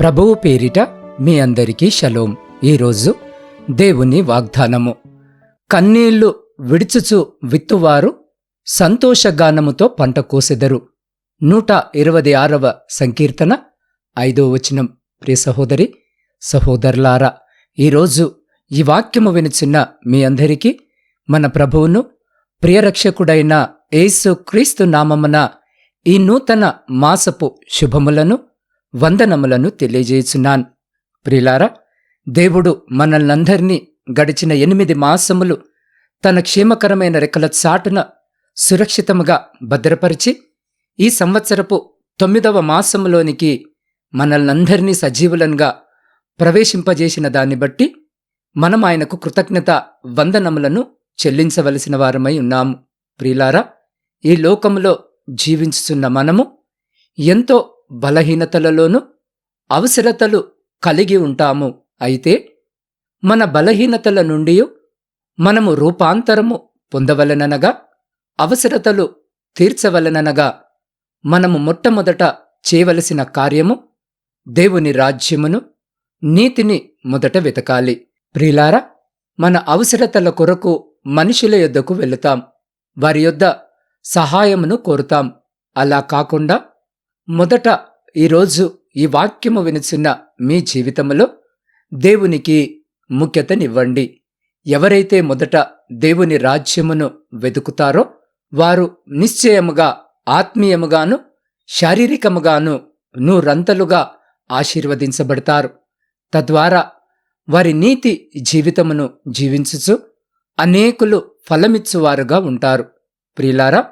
ప్రభువు పేరిట మీ అందరికీ షలోం. ఈరోజు దేవుని వాగ్దానము. కన్నీళ్ళు విడుచుచు విత్తువారు సంతోషగానముతో పంట కోసెదరు. నూట ఇరవై ఆరవ సంకీర్తన ఐదో వచనం. ప్రియ సహోదరి సహోదరులారా ఈరోజు ఈ వాక్యము వినిచిన్న మీ అందరికీ మన ప్రభువును ప్రియరక్షకుడైన యేసు క్రీస్తు నామమున ఈ నూతన మాసపు శుభములను వందనములను తెలియజేయుచున్నాను. ప్రిలారా దేవుడు మనల్నందరినీ గడిచిన ఎనిమిది మాసములు తన క్షేమకరమైన రెక్కల చాటున సురక్షితముగా భద్రపరిచి ఈ సంవత్సరపు తొమ్మిదవ మాసములోనికి మనల్నందరినీ సజీవులనుగా ప్రవేశింపజేసిన దాన్ని బట్టి మనం ఆయనకు కృతజ్ఞత వందనములను చెల్లించవలసిన వారమై ఉన్నాము. ప్రియులారా ఈ లోకములో జీవించుచున్న మనము ఎంతో బలహీనతలలోనూ అవసరతలు కలిగి ఉంటాము. అయితే మన బలహీనతల నుండి మనము రూపాంతరము పొందవలననగా అవసరతలు తీర్చవలననగా మనము మొట్టమొదట చేయవలసిన కార్యము దేవుని రాజ్యమును నీతిని మొదట వెతకాలి. ప్రియులారా మన అవసరతల కొరకు మనుషుల యొద్దకు వెళుతాం. వారి యొద్ద సహాయమును కోరుతాం. అలా కాకుండా మొదట ఈరోజు ఈ వాక్యము వినిచిన మీ జీవితంలో దేవునికి ముఖ్యతనివ్వండి. ఎవరైతే మొదట దేవుని రాజ్యమును వెతుకుతారో వారు నిశ్చయముగా ఆత్మీయముగాను శారీరకముగాను నూరంతలుగా ఆశీర్వదించబడతారు. తద్వారా వారి నీతి జీవితమును జీవించుచు అనేకులు ఫలమిచ్చువారుగా ఉంటారు. ప్రియులారా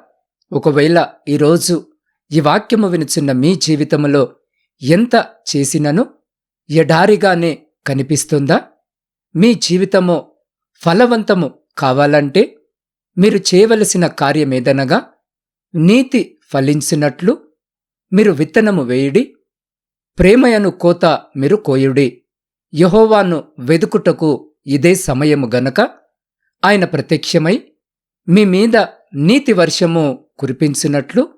ఒకవేళ ఈరోజు ఈ వాక్యము వినుచున్న మీ జీవితములో ఎంత చేసినను ఎడారిగానే కనిపిస్తుందా? మీ జీవితము ఫలవంతము కావాలంటే మీరు చేయవలసిన కార్యమేదనగా నీతి ఫలించినట్లు మీరు విత్తనము వేయుడి ప్రేమయను కోత మీరు కోయుడి. యహోవాను వెదుకుటకు ఇదే సమయము గనక ఆయన ప్రత్యక్షమై మీ మీద నీతి వర్షము కురిపించినట్లు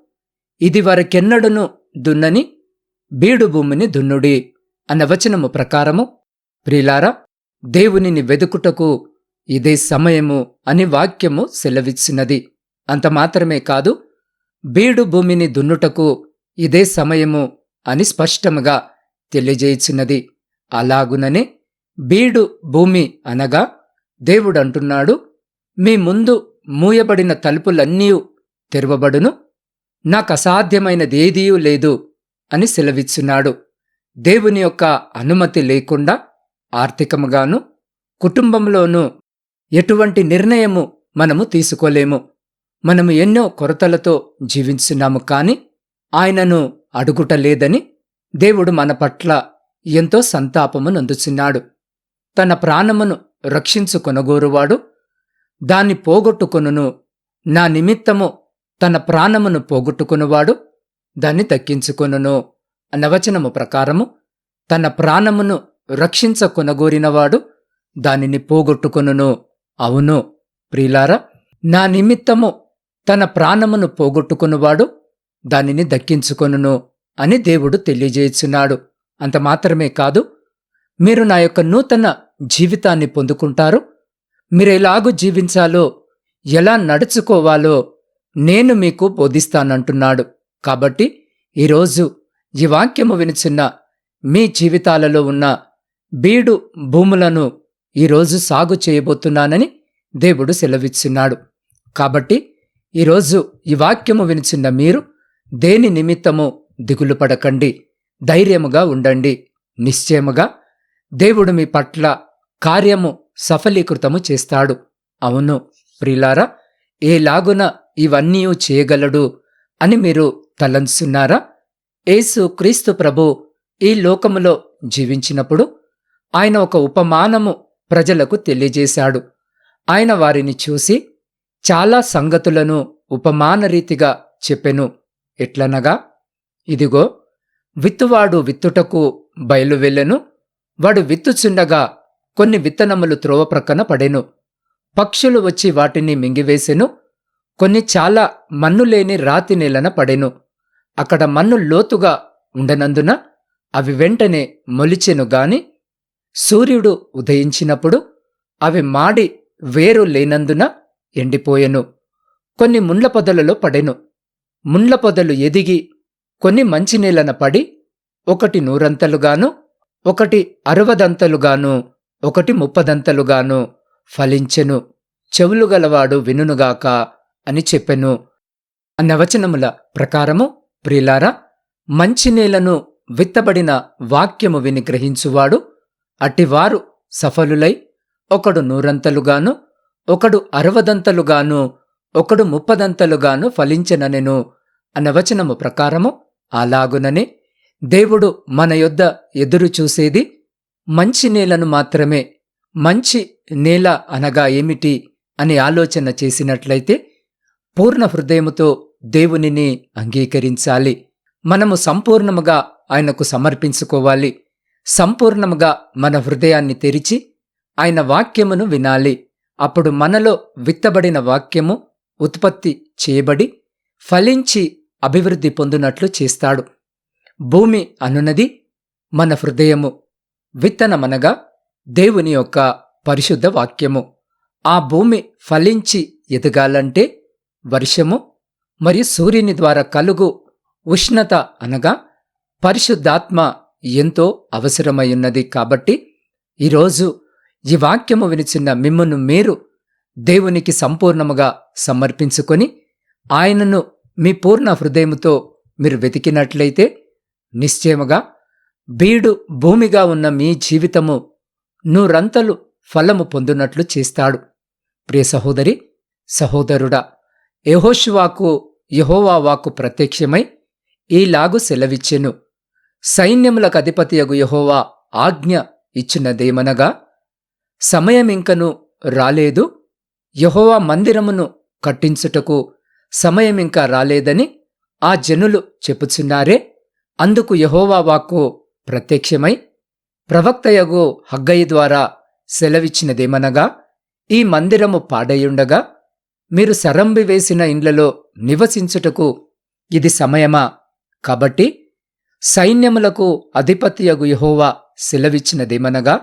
ఇది వారికెన్నడను దున్నని బీడు భూమిని దున్నుడి అన్న వచనము ప్రకారము. ప్రిలారా దేవునిని వెదుకుటకు ఇదే సమయము అని వాక్యము సెలవిచ్చినది. అంత మాత్రమే కాదు బీడు భూమిని దున్నుటకు ఇదే సమయము అని స్పష్టముగా తెలియజేయించినది అలాగుననే బీడు భూమి అనగా దేవుడంటున్నాడు మీ ముందు మూయబడిన తలుపులన్నీ తెరవబడును నాకు లేదు అని సెలవిచ్చున్నాడు. దేవుని యొక్క అనుమతి లేకుండా ఆర్థికముగాను కుటుంబంలోనూ ఎటువంటి నిర్ణయము మనము తీసుకోలేము. మనము ఎన్నో కొరతలతో జీవించున్నాము కాని ఆయనను అడుగుటలేదని దేవుడు మన పట్ల ఎంతో సంతాపము నందుచున్నాడు. తన ప్రాణమును రక్షించుకొనగోరువాడు దాన్ని పోగొట్టుకొనును. నా నిమిత్తము తన ప్రాణమును పోగొట్టుకునువాడు దాన్ని దక్కించుకొనును నవచనము ప్రకారము తన ప్రాణమును రక్షించకొనగోరినవాడు దానిని పోగొట్టుకొనును. అవును ప్రియులారా నా నిమిత్తము తన ప్రాణమును పోగొట్టుకునువాడు దానిని దక్కించుకొనును అని దేవుడు తెలియజేయుచున్నాడు. అంత మాత్రమే కాదు మీరు నా యొక్క నూతన జీవితాన్ని పొందుకుంటారు. మీరు ఎలాగూ జీవించాలో ఎలా నడుచుకోవాలో నేను మీకు బోధిస్తానంటున్నాడు. కాబట్టి ఈరోజు ఈ వాక్యము వినిచిన్న మీ జీవితాలలో ఉన్న బీడు భూములను ఈరోజు సాగు చేయబోతున్నానని దేవుడు సెలవిచ్చున్నాడు. కాబట్టి ఈరోజు ఈ వాక్యము వినిచిన్న మీరు దేని నిమిత్తము దిగులు పడకండి. ధైర్యముగా ఉండండి. నిశ్చయముగా దేవుడు మీ పట్ల కార్యము సఫలీకృతము చేస్తాడు. అవును ప్రిలారా ఏలాగున ఇవన్నీ చేయగలడు అని మీరు తలంచున్నారా? యేసు క్రీస్తు ప్రభు ఈ లోకములో జీవించినప్పుడు ఆయన ఒక ఉపమానము ప్రజలకు తెలియజేశాడు. ఆయన వారిని చూసి చాలా సంగతులను ఉపమానరీతిగా చెప్పెను. ఎట్లనగా? ఇదిగో విత్తువాడు విత్తుటకు బయలువెళ్ళెను వాడు విత్తుచుండగా కొన్ని విత్తనములు త్రోవ ప్రక్కన పడెను. పక్షులు వచ్చి వాటిని మింగివేసెను. కొన్ని చాలా మన్ను లేని రాతి నేలన పడెను. అక్కడ మన్ను లోతుగా ఉండనందున అవి వెంటనే మొలిచెను గాని సూర్యుడు ఉదయించినప్పుడు అవి మాడి వేరు లేనందున ఎండిపోయెను. కొన్ని ముండ్ల పొదలలో పడెను. ముండ్ల పొదలు ఎదిగి కొన్ని మంచినీళ్ళన పడి ఒకటి నూరంతలుగాను ఒకటి అరవదంతలుగాను ఒకటి ముప్పదంతలుగాను ఫలించెను. చెవులు గలవాడు వినునుగాక అని చెప్పెను. అన్నవచనముల ప్రకారము ప్రకారము ప్రిలారా నేలను విత్తబడిన వాక్యము విని గ్రహించువాడు అట్టివారు సఫలులై ఒకడు నూరంతలుగాను ఒకడు అరవదంతలుగాను ఒకడు ముప్పదంతలుగాను ఫలించననెను. అన్నవచనము ప్రకారము అలాగుననే దేవుడు మన యొద్ద ఎదురు చూసేది మంచి నేలను మాత్రమే మంచి నేల అనగా ఏమిటి అని ఆలోచన చేసినట్లయితే పూర్ణ హృదయముతో దేవునిని అంగీకరించాలి. మనము సంపూర్ణముగా ఆయనకు సమర్పించుకోవాలి. సంపూర్ణముగా మన హృదయాన్ని తెరిచి ఆయన వాక్యమును వినాలి. అప్పుడు మనలో విత్తబడిన వాక్యము ఉత్పత్తి చేయబడి ఫలించి అభివృద్ధి పొందునట్లు చేస్తాడు. భూమి అనునది మన హృదయము విత్తనమనగా దేవుని యొక్క పరిశుద్ధ వాక్యము. ఆ భూమి ఫలించి ఎదగాలంటే వర్షము మరియు సూర్యుని ద్వారా కలుగు ఉష్ణత అనగా పరిశుద్ధాత్మ ఎంతో అవసరమైయున్నది కాబట్టి ఈరోజు ఈ వాక్యము వినిచిన్న మిమ్మను మీరు దేవునికి సంపూర్ణముగా సమర్పించుకొని ఆయనను మీ పూర్ణ హృదయముతో మీరు వెతికినట్లయితే నిశ్చయముగా బీడు భూమిగా ఉన్న మీ జీవితము నూరంతలు ఫలము పొందునట్లు చేస్తాడు. ప్రియ సహోదరి సహోదరుడా యహోషువాకు యహోవా వాకు ప్రత్యక్షమై ఈలాగు సెలవిచ్చెను. సైన్యములకు అధిపతియగు యహోవా ఆజ్ఞ ఇచ్చినదేమనగా సమయమింకను రాలేదు యహోవా మందిరమును కట్టించుటకు సమయమింకా రాలేదని ఆ జనులు చెప్పుచున్నారే అందుకు యహోవా వాక్కు ప్రత్యక్షమై ప్రవక్తయగు హగ్గయ్య ద్వారా సెలవిచ్చినదేమనగా ఈ మందిరము పాడయుండగా మీరు శరంబి వేసిన ఇండ్లలో నివసించుటకు ఇది సమయమా? కాబట్టి సైన్యములకు అధిపతియగు యహోవా సెలవిచ్చినదేమనగా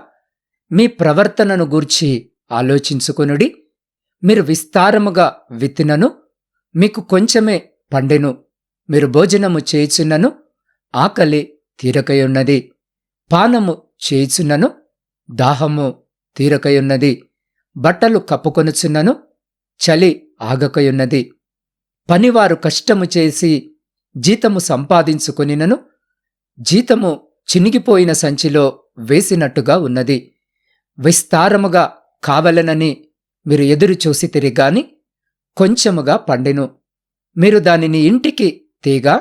మీ ప్రవర్తనను గూర్చి ఆలోచించుకొనుడి మీరు విస్తారముగా విత్తినను మీకు కొంచెమే పండెను మీరు భోజనము చేయుచున్నను ఆకలి తీరకయున్నది పానము చేయుచున్నను దాహము తీరకయున్నది బట్టలు కప్పుకొనుచున్నను చలి ఆగకయున్నది. పనివారు కష్టము చేసి జీతము సంపాదించుకొనినను జీతము చినిగిపోయిన సంచిలో వేసినట్టుగా ఉన్నది. విస్తారముగా కావలనని మీరు ఎదురు చూసి తిరిగాని కొంచెముగా పండెను. మీరు దానిని ఇంటికి తీగా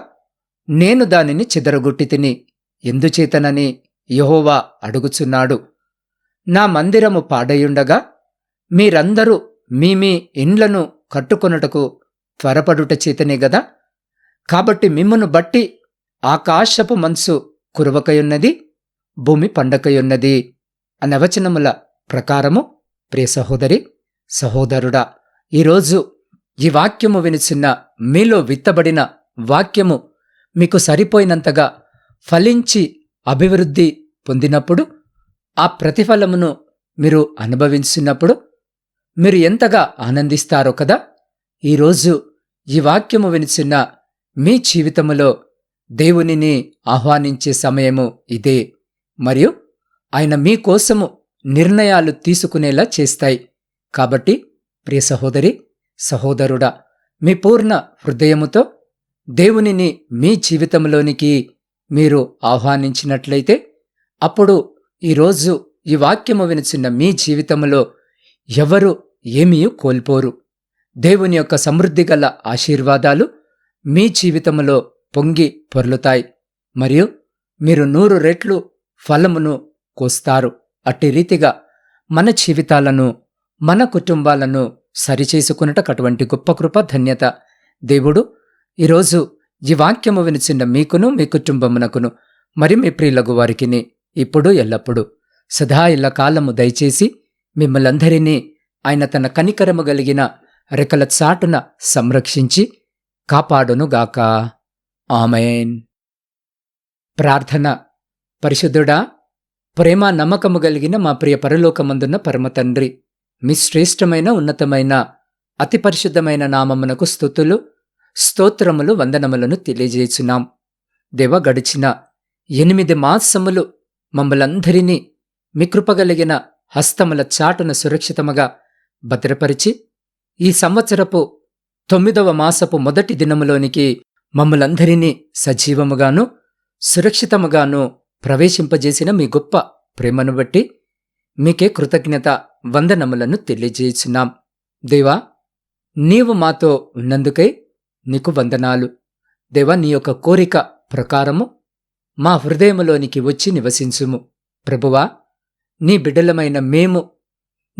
నేను దానిని చెదరగొట్టి తిని ఎందుచేతనని యహోవా అడుగుచున్నాడు. నా మందిరము పాడయుండగా మీరందరూ మీ మీ ఇండ్లను కట్టుకొనుటకు త్వరపడుట చేతనే గదా? కాబట్టి మిమ్మను బట్టి ఆకాశపు మనసు కురవకయున్నది భూమి పండకయున్నది అనవచనముల ప్రకారము ప్రియ సహోదరి సహోదరుడా ఈరోజు ఈ వాక్యము వినిచిన్న మీలో విత్తబడిన వాక్యము మీకు సరిపోయినంతగా ఫలించి అభివృద్ధి పొందినప్పుడు ఆ ప్రతిఫలమును మీరు అనుభవించినప్పుడు మీరు ఎంతగా ఆనందిస్తారో కదా? ఈరోజు ఈ వాక్యము వినిచిన్న మీ జీవితములో దేవునిని ఆహ్వానించే సమయము ఇదే. మరియు ఆయన మీకోసము నిర్ణయాలు తీసుకునేలా చేస్తాయి. కాబట్టి ప్రియ సహోదరి సహోదరుడా మీ పూర్ణ హృదయముతో దేవునిని మీ జీవితంలోనికి మీరు ఆహ్వానించినట్లయితే అప్పుడు ఈరోజు ఈ వాక్యము వినిచిన మీ జీవితంలో ఎవరు ఏమీ కోల్పోరు. దేవుని యొక్క సమృద్ధి గల ఆశీర్వాదాలు మీ జీవితంలో పొంగి పొర్లుతాయి. మరియు మీరు నూరు రెట్లు ఫలమును కోస్తారు. అట్టి రీతిగా మన జీవితాలను మన కుటుంబాలను సరిచేసుకున్నట అటువంటి గొప్ప కృప ధన్యత దేవుడు ఈరోజు ఈ వాక్యము వినిచిన మీకును మీ కుటుంబమునకును మరి మీ ప్రియులకు వారికిని ఇప్పుడు ఎల్లప్పుడూ సదా ఇళ్ళ కాలము దయచేసి మిమ్మలందరినీ ఆయన తన కనికరము కలిగిన రెక్కల చాటున సంరక్షించి కాపాడునుగాక. ఆమెన్. ప్రార్థన. పరిశుద్ధుడా ప్రేమ నమ్మకము కలిగిన మా ప్రియ పరలోకమందున్న పరమతండ్రి మీ శ్రేష్టమైన ఉన్నతమైన అతి పరిశుద్ధమైన నామమునకు స్థుతులు స్తోత్రములు వందనములను తెలియజేచున్నాం. దేవ గడిచిన ఎనిమిది మాసములు మమ్మలందరినీ మీ కృపగలిగిన హస్తముల చాటున సురక్షితముగా భద్రపరిచి ఈ సంవత్సరపు తొమ్మిదవ మాసపు మొదటి దినములోనికి మమ్మలందరినీ సజీవముగాను సురక్షితముగాను ప్రవేశింపజేసిన మీ గొప్ప ప్రేమను బట్టి మీకే కృతజ్ఞత వందనములను తెలియజేస్తున్నాం దేవా నీవు మాతో ఉన్నందుకై నీకు వందనాలు. దేవా నీ యొక్క కోరిక ప్రకారము మా హృదయములోనికి వచ్చి నివసించుము. ప్రభువా నీ బిడ్డలమైన మేము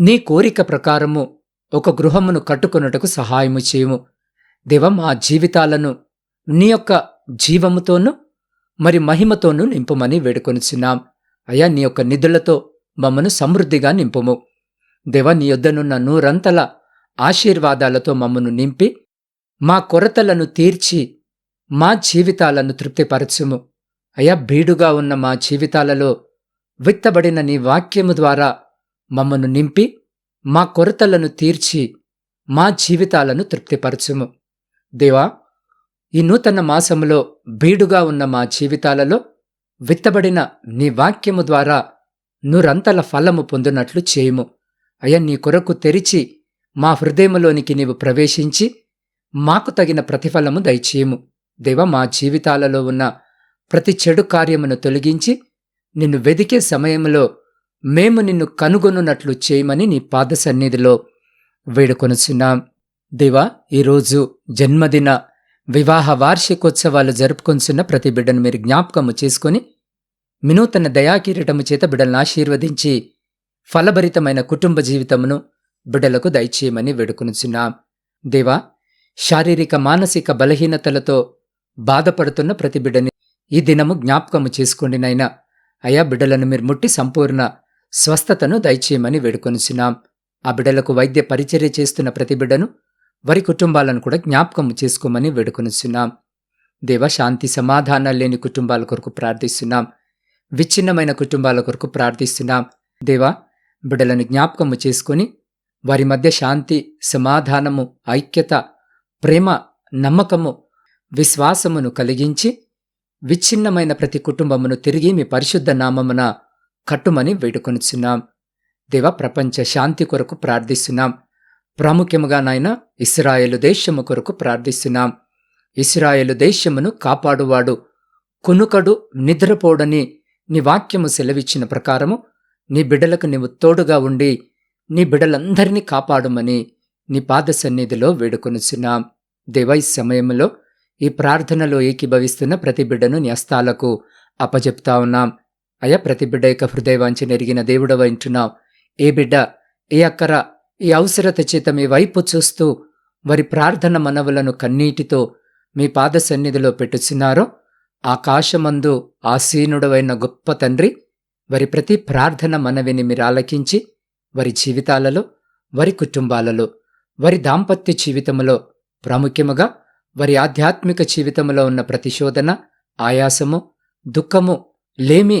నీ కోరిక ప్రకారము ఒక గృహమును కట్టుకొనుటకు సహాయము చేయము. దేవ మా జీవితాలను నీ యొక్క జీవముతోనూ మరి మహిమతోనూ నింపుమని వేడుకొనిచున్నాం. అయ్యా నీ యొక్క నిధులతో మమ్మను సమృద్ధిగా నింపుము. దేవ నీ యొద్దనున్న నూరంతల ఆశీర్వాదాలతో మమ్మను నింపి మా కొరతలను తీర్చి మా జీవితాలను తృప్తిపరచుము. అయా బీడుగా ఉన్న మా జీవితాలలో విత్తబడిన నీ వాక్యము ద్వారా మమ్మను నింపి మా కొరతలను తీర్చి మా జీవితాలను తృప్తిపరచుము. దేవా ఈ నూతన మాసములో బీడుగా ఉన్న మా జీవితాలలో విత్తబడిన నీ వాక్యము ద్వారా నూరంతల ఫలము పొందినట్లు చేయుము. అయ్యా నీ కొరకు తెరిచి మా హృదయములోనికి నీవు ప్రవేశించి మాకు తగిన ప్రతిఫలము దయచేయము. దేవ మా జీవితాలలో ఉన్న ప్రతి చెడు కార్యమును తొలగించి నిన్ను వెదికే సమయంలో మేము నిన్ను కనుగొనున్నట్లు చేయమని నీ పాద సన్నిధిలో వేడుకొనుచున్నాం. దేవా ఈరోజు జన్మదిన వివాహ వార్షికోత్సవాలు జరుపుకొంచున్న ప్రతి బిడ్డను మీరు జ్ఞాపకము చేసుకొని వినూతన దయాకిరీటము చేత బిడ్డలను ఆశీర్వదించి ఫలభరితమైన కుటుంబ జీవితమును బిడ్డలకు దయచేయమని వేడుకొనుచున్నాం. దేవా శారీరక మానసిక బలహీనతలతో బాధపడుతున్న ప్రతి బిడ్డని ఈ దినము జ్ఞాపకము చేసుకోండినైనా అయా బిడ్డలను మీరు ముట్టి సంపూర్ణ స్వస్థతను దయచేయమని వేడుకొనిచున్నాం. ఆ బిడ్డలకు వైద్య పరిచర్య చేస్తున్న ప్రతి బిడ్డను వారి కుటుంబాలను కూడా జ్ఞాపకము చేసుకోమని వేడుకొనిచున్నాం. దేవ శాంతి సమాధానాలు లేని కుటుంబాల కొరకు ప్రార్థిస్తున్నాం. విచ్ఛిన్నమైన కుటుంబాల కొరకు ప్రార్థిస్తున్నాం. దేవా బిడ్డలను జ్ఞాపకము చేసుకొని వారి మధ్య శాంతి సమాధానము ఐక్యత ప్రేమ నమ్మకము విశ్వాసమును కలిగించి విచ్ఛిన్నమైన ప్రతి కుటుంబమును తిరిగి మీ పరిశుద్ధ నామమున కట్టుమని వేడుకొనుచున్నాం. దేవ ప్రపంచ శాంతి కొరకు ప్రార్థిస్తున్నాం. ప్రాముఖ్యముగా నాయన ఇస్రాయేలు దేశము కొరకు ప్రార్థిస్తున్నాం. ఇస్రాయేలు దేశమును కాపాడువాడు. కునుకడు నిద్రపోడని నీ వాక్యము సెలవిచ్చిన ప్రకారము నీ బిడ్డలకు నీవు తోడుగా ఉండి నీ బిడ్డలందరినీ కాపాడుమని నీ పాద సన్నిధిలో వేడుకొనుచున్నాం. దేవ ఈ సమయంలో ఈ ప్రార్థనలో ఏకీభవిస్తున్న ప్రతి బిడ్డను న్యస్తాలకు అప్పజెప్తా ఉన్నాం. అయ్యా ప్రతి బిడ్డ యొక్క హృదయవాంచి నెరిగిన దేవుడవ వింటున్నాం ఏ బిడ్డ ఏ అక్కర ఈ అవసరత చేత మీ వైపు చూస్తూ వారి ప్రార్థన మనవులను కన్నీటితో మీ పాద సన్నిధిలో పెట్టుచున్నారో ఆకాశమందు ఆసీనుడవైన గొప్ప తండ్రి వారి ప్రతి ప్రార్థన మనవిని మీరు ఆలకించి వారి జీవితాలలో వారి కుటుంబాలలో వారి దాంపత్య జీవితంలో ప్రాముఖ్యముగా వారి ఆధ్యాత్మిక జీవితంలో ఉన్న ప్రతిశోధన ఆయాసము దుఃఖము లేమి